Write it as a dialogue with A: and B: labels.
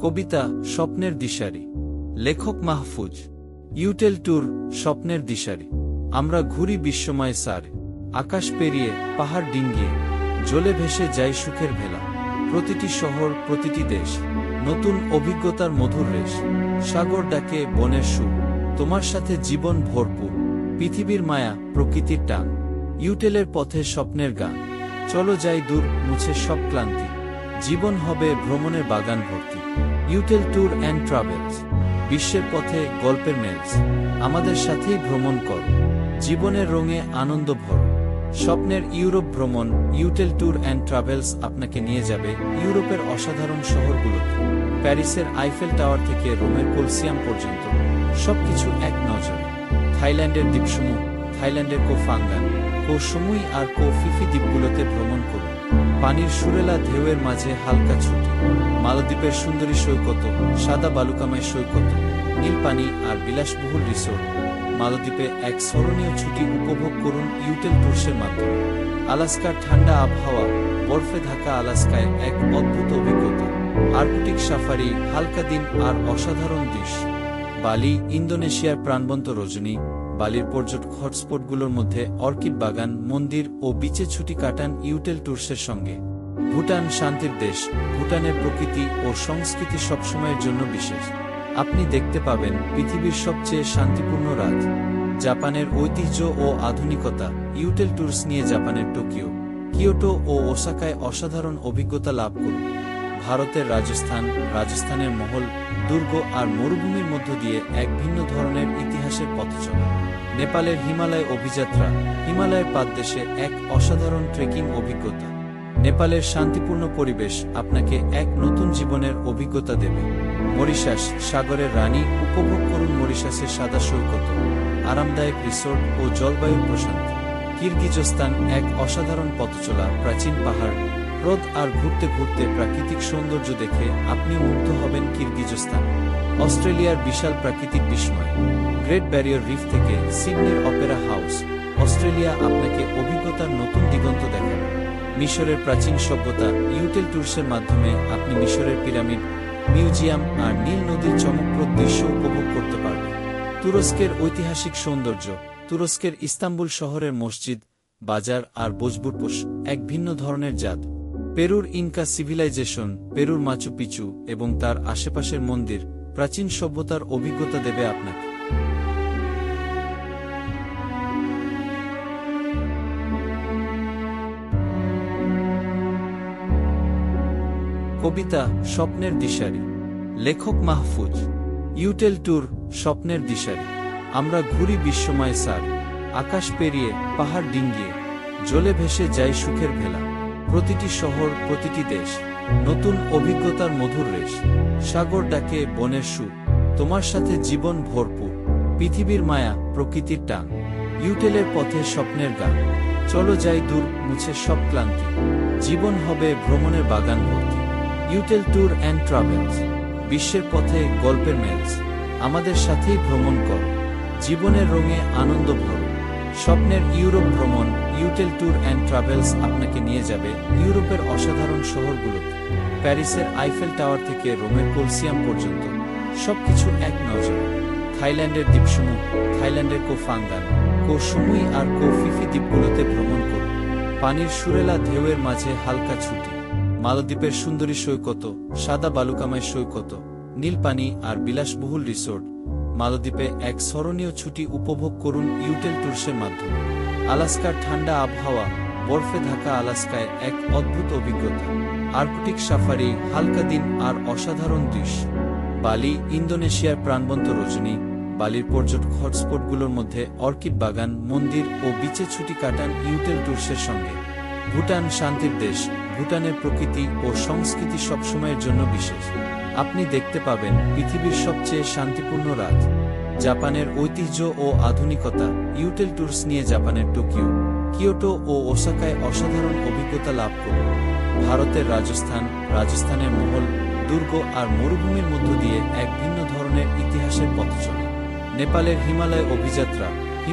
A: কবিতা স্বপ্নের দিশারি। লেখক মাহফুজ। ইউটেল ট্যুর স্বপ্নের দিশারি। আমরা ঘুরি বিশ্বময় সার। আকাশ পেরিয়ে পাহাড় ডিঙ্গিয়ে। জলে ভেসে যাই সুখের ভেলা। প্রতিটি শহর, প্রতিটি দেশ। নতুন অভিজ্ঞতার মধুর রেশ। সাগর ডাকে বনের সুর। তোমার সাথে জীবন ভরপুর। পৃথিবীর মায়া, প্রকৃতির টান। ইউটেলের পথে স্বপ্নের গান। চলো যাই দূর, মুছে সব ক্লান্তি। জীবন হবে ভ্রমণের বাগান ভর্তি। ইউটেল ট্যুর অ্যান্ড ট্রাভেলস বিশ্বের পথে গল্পের মেলস। আমাদের সাথেই ভ্রমণ কর। জীবনের রঙে আনন্দ ভর। স্বপ্নের ইউরোপ ভ্রমণ ইউটেল ট্যুর অ্যান্ড ট্রাভেলস আপনাকে নিয়ে যাবে ইউরোপের অসাধারণ শহরগুলোতে। প্যারিসের আইফেল টাওয়ার থেকে রোমের কোলসিয়াম পর্যন্ত। সবকিছু এক নজর। থাইল্যান্ডের দ্বীপসমূহ, থাইল্যান্ডের কো ফাঙ্গান কো সমুই আর কো ফিফি দ্বীপগুলোতে ভ্রমণ করুন। পানির সুরেলা ঢেউয়ের মাঝে হালকা ছুটি। মালদ্বীপের সুন্দরী সৈকত, সাদা বালুকাময় সৈকত, নীল পানি আর বিলাসবহুল রিসোর্ট মালদ্বীপে এক স্মরণীয় ছুটি উপভোগ করুন ইউটেল ট্যুরসের মাধ্যমে। আলাস্কার ঠান্ডা আবহাওয়া, বরফে ঢাকা আলাস্কায় এক অদ্ভুত অভিজ্ঞতা। আর্কটিক সাফারি, হালকা দিন আর অসাধারণ দৃশ্য। বালি, ইন্দোনেশিয়ার প্রাণবন্ত রজনী বালির পর্যটক হটস্পটগুলোর মধ্যে অর্কিড বাগান, মন্দির ও বিচে ছুটি কাটান ইউটেল ট্যুরসের সঙ্গে। ভুটান শান্তির দেশ, ভুটানের প্রকৃতি ও সংস্কৃতি সবসময়ের জন্য বিশেষ। আপনি দেখতে পাবেন পৃথিবীর সবচেয়ে শান্তিপূর্ণ রাজ জাপানের ঐতিহ্য ও আধুনিকতা, ইউটেল ট্যুরস নিয়ে জাপানের টোকিও, কিয়োটো ও ওসাকায় অসাধারণ অভিজ্ঞতা লাভ করুন। ভারতের রাজস্থান, রাজস্থানের মহল, দুর্গ আর মরুভূমির মধ্য দিয়ে এক ভিন্ন ধরনের ইতিহাসের পথ চলা। নেপালের হিমালয় অভিযাত্রা হিমালয়ের পাদদেশে এক অসাধারণ ট্রেকিং অভিজ্ঞতা। নেপালের শান্তিপূর্ণ পরিবেশ আপনাকে এক নতুন জীবনের অভিজ্ঞতা দেবে। মরিশাস সাগরের রানী উপভোগ করুন মরিশাসের সাদা সৈকত, আরামদায়ক রিসোর্ট ও জলবায়ুর প্রশান্তি। কিরগিজস্তান এক অসাধারণ পথচলা, প্রাচীন পাহাড় হ্রদ আর ঘুরতে ঘুরতে প্রাকৃতিক সৌন্দর্য দেখে আপনি মুগ্ধ হবেন কিরগিজস্তান, অস্ট্রেলিয়ার বিশাল প্রাকৃতিক বিস্ময়। গ্রেট ব্যারিয়ার রিফ থেকে সিডনির অপেরা হাউস, অস্ট্রেলিয়া আপনাকে অভিজ্ঞতার নতুন দিগন্ত দেখাবে। মিশরের প্রাচীন সভ্যতা ইউটেল ট্যুরসের মাধ্যমে আপনি মিশরের পিরামিড, মিউজিয়াম আর নীল নদীর চমকপ্রদ দৃশ্য উপভোগ করতে পারবেন। তুরস্কের ঐতিহাসিক সৌন্দর্য, তুরস্কের ইস্তাম্বুল শহরের মসজিদ, বাজার আর বোজবুরপোষ এক ভিন্ন ধরনের জাত। পেরুর ইনকা সিভিলাইজেশন, পেরুর মাচু পিচু এবং তার আশেপাশের মন্দির, প্রাচীন সভ্যতার অভিজ্ঞতা দেবে আপনাকে। কবিতা, স্বপ্নের দিশারি। লেখক মাহফুজ। ইউটেল ট্যুর, স্বপ্নের দিশারি। আমরা ঘুরি বিশ্বময় সার। আকাশ পেরিয়ে পাহাড় ডিঙ্গিয়ে, জলে ভেসে যাই সুখের ভেলা। প্রতিটি শহর, প্রতিটি দেশ, নতুন অভিজ্ঞতার মধুর রেশ। সাগর ডাকে বনের সুর, তোমার সাথে জীবন ভরপুর, পৃথিবীর মায়া, প্রকৃতির টান। ইউটেলের পথে স্বপ্নের গান, চলো যাই দূর, মুছে সব ক্লান্তি। জীবন হবে ভ্রমণের বাগান ভর্তি। ইউটেল ট্যুর অ্যান্ড ট্রাভেলস, বিশ্বের পথে গল্পের মেলস আমাদের সাথেই ভ্রমণ কর। জীবনের রঙে আনন্দ ভর। স্বপ্নের ইউরোপ ভ্রমণ ইউটেল ট্যুর অ্যান্ড ট্রাভেলস আপনাকে নিয়ে যাবে ইউরোপের অসাধারণ শহরগুলোতে, প্যারিসের আইফেল টাওয়ার থেকে রোমের কোলসিয়াম পর্যন্ত, সবকিছু এক নজরে। থাইল্যান্ডের দ্বীপসমূহ, থাইল্যান্ডের কো ফাঙ্গান কো সমুই আর কো ফিফি দ্বীপগুলোতে ভ্রমণ করুন। পানির সুরেলা ঢেউয়ের মাঝে হালকা ছুটি, মালদ্বীপের সুন্দরী সৈকত, সাদা বালুকাময় সৈকত, নীল পানি আর বিলাসবহুল রিসোর্ট। মালদ্বীপে এক স্মরণীয় ছুটি উপভোগ করুন ইউটেল ট্যুরসের মাধ্যমে। আলাস্কার ঠান্ডা আবহাওয়া, বরফে ঢাকা আলাস্কায় এক অদ্ভুত অভিজ্ঞতা। আর্কটিক সাফারি, হালকা দিন আর অসাধারণ দৃশ্য বালি, ইন্দোনেশিয়ার প্রাণবন্ত রজনী, বালির পর্যটক হটস্পটগুলোর মধ্যে অর্কিড বাগান, মন্দির ও বিচে ছুটি কাটান ইউটেল ট্যুরসের সঙ্গে। ভুটান শান্তির দেশ, ভুটানের প্রকৃতি ও সংস্কৃতি সবসময়ের জন্য বিশেষ। আপনি দেখতে পাবেন পৃথিবীর সবচেয়ে শান্তিপূর্ণ রাজ জাপানের ঐতিহ্য ও আধুনিকতা, ইউটেল ট্যুরস নিয়ে জাপানের টোকিও, কিয়োটো ও ওসাকায় অসাধারণ অভিজ্ঞতা লাভ করুন। ভারতের রাজস্থান, রাজস্থানের মহল, দুর্গ আর মরুভূমির মধ্য দিয়ে এক ভিন্ন ধরনের ইতিহাসের পথ চলে। নেপালের হিমালয় অভিযাত্রা